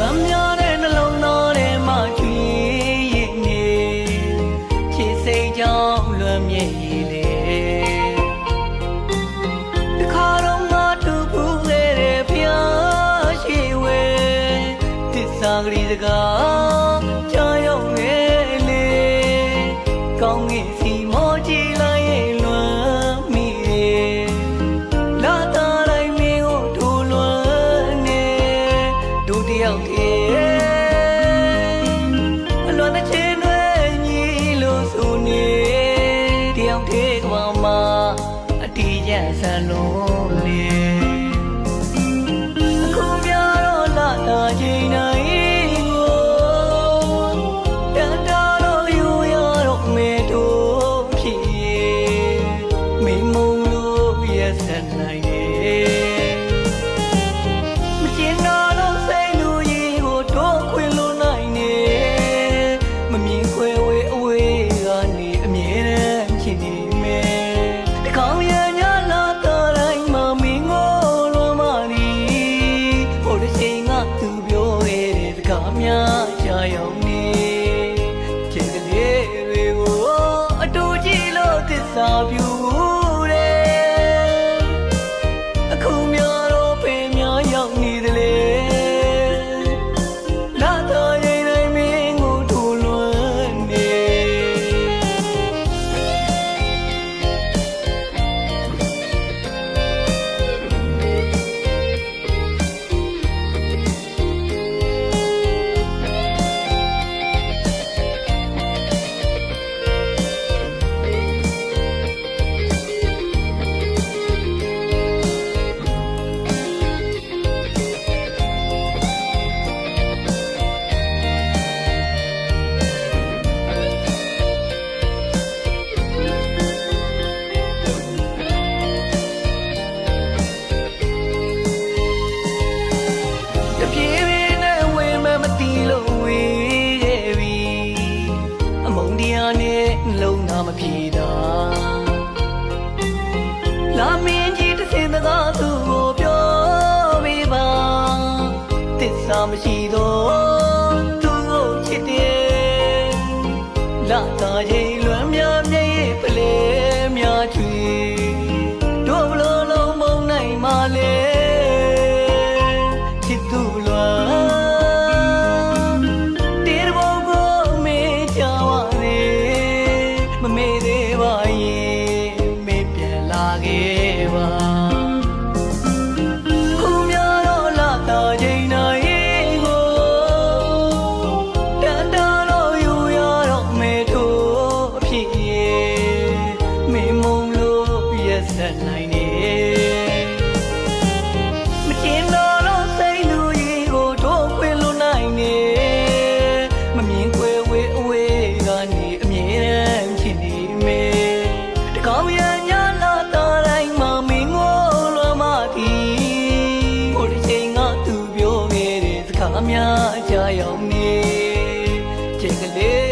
လွန်မြောတဲ့နှလုံးတော်ထဲမှာချွေရင်နေချစ်စိတ်ကြောင့်လွန်မြဲနေတဲ့တခါတော့မတူဘူးလေတဲ့ဖျားရှိဝဲသစ္စာကလေးစကားကြောင်ရုံနဲ့လေကောင်းကင်စီမောကြည့် ဒုတိယတည်းအလွန်တစ်ချင်းတွေညီလို့ဆိုနေတယောက်တည်းကဘာမှအတီးရဆန်လုံး ခဲ့တဲ့ စ္ဆာမရှိတော့သူ့ကိုချစ်တယ်လာတာချိန်လွမ်းများမြဲ့ပလဲများချွေတို့ဘလို့လုံးမုံနိုင်မှလဲချစ်သူလွမ်းတေဘုံကိုမေးချပါလေမမေ့သေးပါရဲ့ အများအကြရောက်နေချိန်ကလေး